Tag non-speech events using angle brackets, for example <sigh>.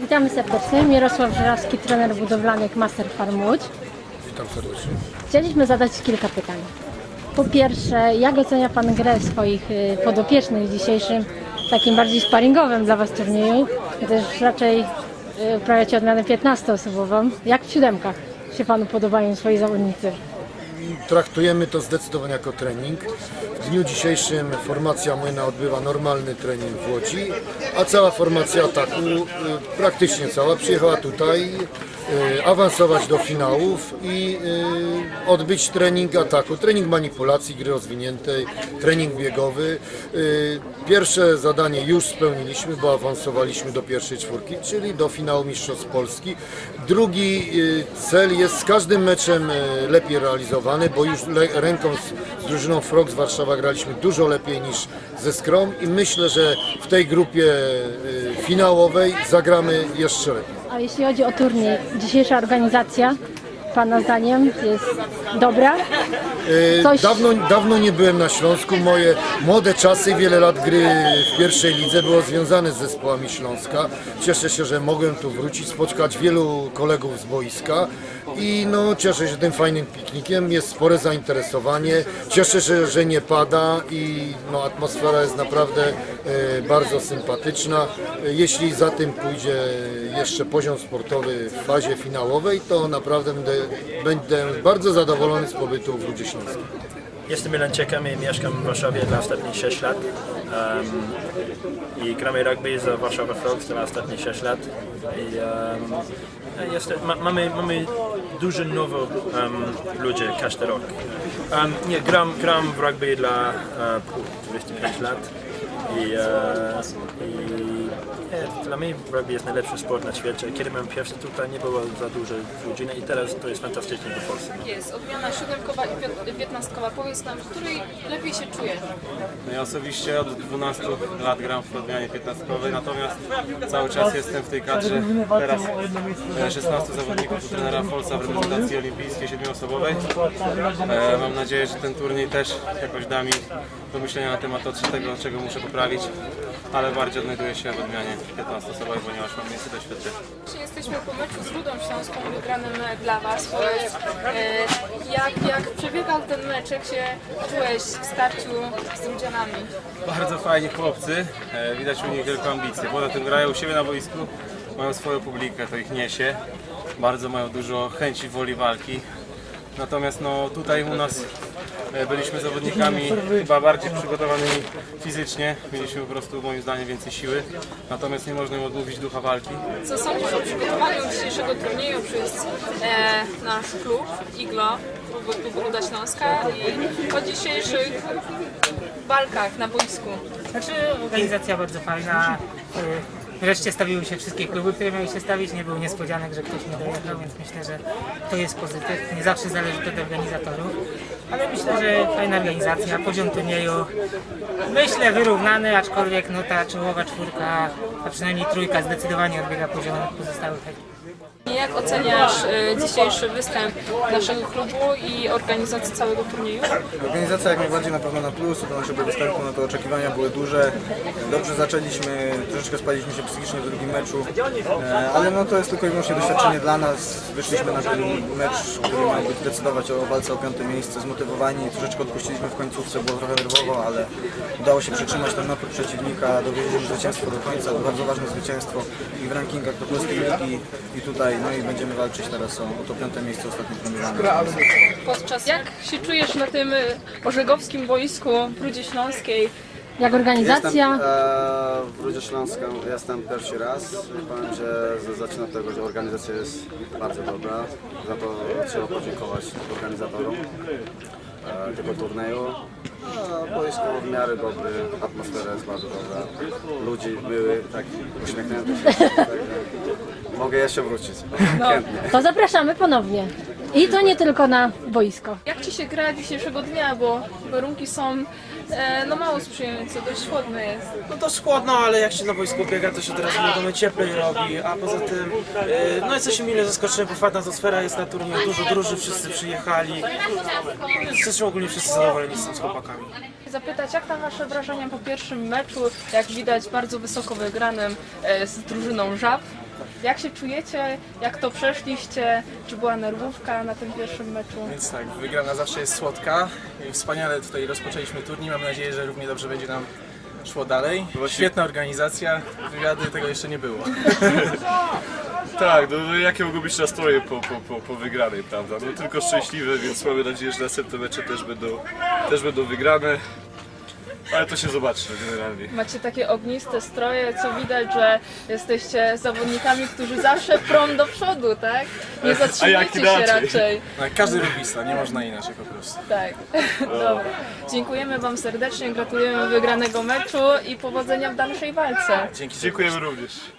Witamy serdecznie. Mirosław Żurawski, trener budowlanek Master Farm Łódź. Witam serdecznie. Chcieliśmy zadać kilka pytań. Po pierwsze, jak ocenia Pan grę swoich y, podopiecznych w dzisiejszym takim bardziej sparingowym dla Was turnieju? Gdyż raczej y, uprawiacie odmianę 15-osobową. Jak w siódemkach się Panu podobają swoi zawodnicy? Traktujemy to zdecydowanie jako trening. W dniu dzisiejszym formacja młyna odbywa normalny trening w Łodzi, a cała formacja ataku, y, praktycznie cała, przyjechała tutaj y, awansować do finałów i y, odbyć trening ataku, trening manipulacji, gry rozwiniętej, trening biegowy. Pierwsze zadanie już spełniliśmy, bo awansowaliśmy do pierwszej czwórki, czyli do finału Mistrzostw Polski. Drugi y, cel jest z każdym meczem y, lepiej realizowany, bo już ręką z, z drużyną Frog z Warszawa graliśmy dużo lepiej niż ze Skrom i myślę, że w tej grupie y, finałowej zagramy jeszcze lepiej. A jeśli chodzi o turniej, dzisiejsza organizacja Pana zdaniem jest dobra? Y, Coś- Dawno, dawno nie byłem na Śląsku. Moje młode czasy, wiele lat gry w pierwszej lidze było związane z zespołami Śląska. Cieszę się, że mogłem tu wrócić, spotkać wielu kolegów z boiska i no, cieszę się tym fajnym piknikiem. Jest spore zainteresowanie. Cieszę się, że nie pada i no, atmosfera jest naprawdę e, bardzo sympatyczna. E, Jeśli za tym pójdzie jeszcze poziom sportowy w fazie finałowej, to naprawdę będę, będę bardzo zadowolony z pobytu w Rudzie Śląskiej. Jestem Milanciekiem i mieszkam w Warszawie dla ostatnich 6 lat. Um, I gramy rugby za Warszawa Frogs dla ostatnich 6 lat. I um, jest, ma, mamy, mamy dużo nowych um, ludzi każdy rok. Um, nie, gram, gram w rugby dla uh, 25 lat. I, e, i e, dla mnie rugby jest najlepszy sport na świecie. Kiedy byłem pierwszy tutaj nie było za dużo ludzi no i teraz to jest fantastycznie w Polsce. jest odmiana siódemkowa i pię- piętnastkowa. Powiedz nam, w której lepiej się czujesz? No ja osobiście od 12 lat gram w odmianie 15-kowej, natomiast cały czas jestem w tej kadrze teraz e, 16 zawodników u trenera Folsa w reprezentacji olimpijskiej 7-osobowej. E, Mam nadzieję, że ten turniej też jakoś da mi do myślenia na temat tego, czego muszę poprawić, ale bardziej odnajduję się w odmianie 15-osobowej, ponieważ mam miejsce doświadczenia. Jesteśmy po meczu z Rudą Śląską wygranym dla Was. Powiedz, e, jak, jak przebiegał ten mecz, jak się czułeś w starciu z Rudzianami? Bardzo fajni chłopcy, e, widać u nich wielką ambicję. Poza tym grają u siebie na boisku, mają swoją publikę, to ich niesie. Bardzo mają dużo chęci, woli walki. Natomiast no, tutaj u nas e, byliśmy zawodnikami chyba bardziej przygotowanymi fizycznie. Mieliśmy po prostu moim zdaniem więcej siły. Natomiast nie można im odmówić ducha walki. Co sądzisz o przygotowaniu dzisiejszego turnieju przez e, nasz klub Iglo, klubu, klubu Ruda Śląska i o dzisiejszych walkach na boisku? Znaczy organizacja bardzo fajna. Y, Wreszcie stawiły się wszystkie kluby, które miały się stawić. Nie było niespodzianek, że ktoś nie dojechał, więc myślę, że to jest pozytyw. Nie zawsze zależy to od organizatorów, ale myślę, że fajna organizacja, poziom turnieju. Myślę wyrównany, aczkolwiek no ta czołowa czwórka, a przynajmniej trójka zdecydowanie odbiega poziomem od pozostałych ekip. Jak oceniasz e, dzisiejszy występ naszego klubu i organizację całego turnieju? Organizacja jak najbardziej na pewno na plus, do naszego występu, no to oczekiwania były duże. Dobrze zaczęliśmy, troszeczkę spaliśmy się psychicznie w drugim meczu, e, ale no to jest tylko i wyłącznie doświadczenie dla nas. Wyszliśmy na ten mecz, który miał decydować o walce o piąte miejsce, zmotywowani. Troszeczkę odpuściliśmy w końcówce, było trochę nerwowo, ale udało się przytrzymać ten napór przeciwnika, dowieźliśmy zwycięstwo do końca, bardzo ważne zwycięstwo i w rankingach do polskiej ligi i tutaj, no i będziemy walczyć teraz o, o to piąte miejsce ostatnio planowane. Podczas jak się czujesz na tym e, orzegowskim boisku w Rudzie Śląskiej? Jak organizacja? Jestem e, w Rudzie Śląską, jestem pierwszy raz. Powiem, że z- zacznę od tego, że organizacja jest bardzo dobra. Za to trzeba podziękować organizatorom e, tego turnieju. A boisko w miarę dobry, atmosfera jest bardzo dobra. Ludzie były tak uśmiechnięci. Także <laughs> mogę jeszcze wrócić. <laughs> Chętnie. To zapraszamy ponownie. I to nie tylko na boisko. Jak Ci się gra dzisiejszego dnia, bo warunki są e, no mało sprzyjające, dość chłodne jest. No dość chłodno, ale jak się na boisku biega, to się teraz wiadomo cieplej robi, a poza tym e, no jesteśmy mile zaskoczeni, bo fajna atmosfera jest na turnieju, dużo druży, wszyscy przyjechali. Jesteśmy ogólnie wszyscy zadowoleni z tym z chłopakami. Zapytać, jak tam Wasze wrażenia po pierwszym meczu, jak widać bardzo wysoko wygranym e, z drużyną Żab? Jak się czujecie? Jak to przeszliście? Czy była nerwówka na tym pierwszym meczu? Więc tak, wygrana zawsze jest słodka i wspaniale tutaj rozpoczęliśmy turniej. Mam nadzieję, że równie dobrze będzie nam szło dalej. Świetna organizacja, wywiady tego jeszcze nie było. <laughs> Tak, no, no jakie mogą być nastroje po, po, po, po wygranej, prawda? No tylko szczęśliwe, więc mamy nadzieję, że następne mecze też będą, też będą wygrane. Ale to się zobaczy generalnie. Macie takie ogniste stroje, co widać, że jesteście zawodnikami, którzy zawsze prom do przodu, tak? Nie zatrzymujecie się inaczej? raczej. Jak każdy rugbysta, nie można inaczej po prostu. Tak, <laughs> dobra. Dziękujemy Wam serdecznie, gratulujemy wygranego meczu i powodzenia w dalszej walce. Dzięki Dziękujemy również.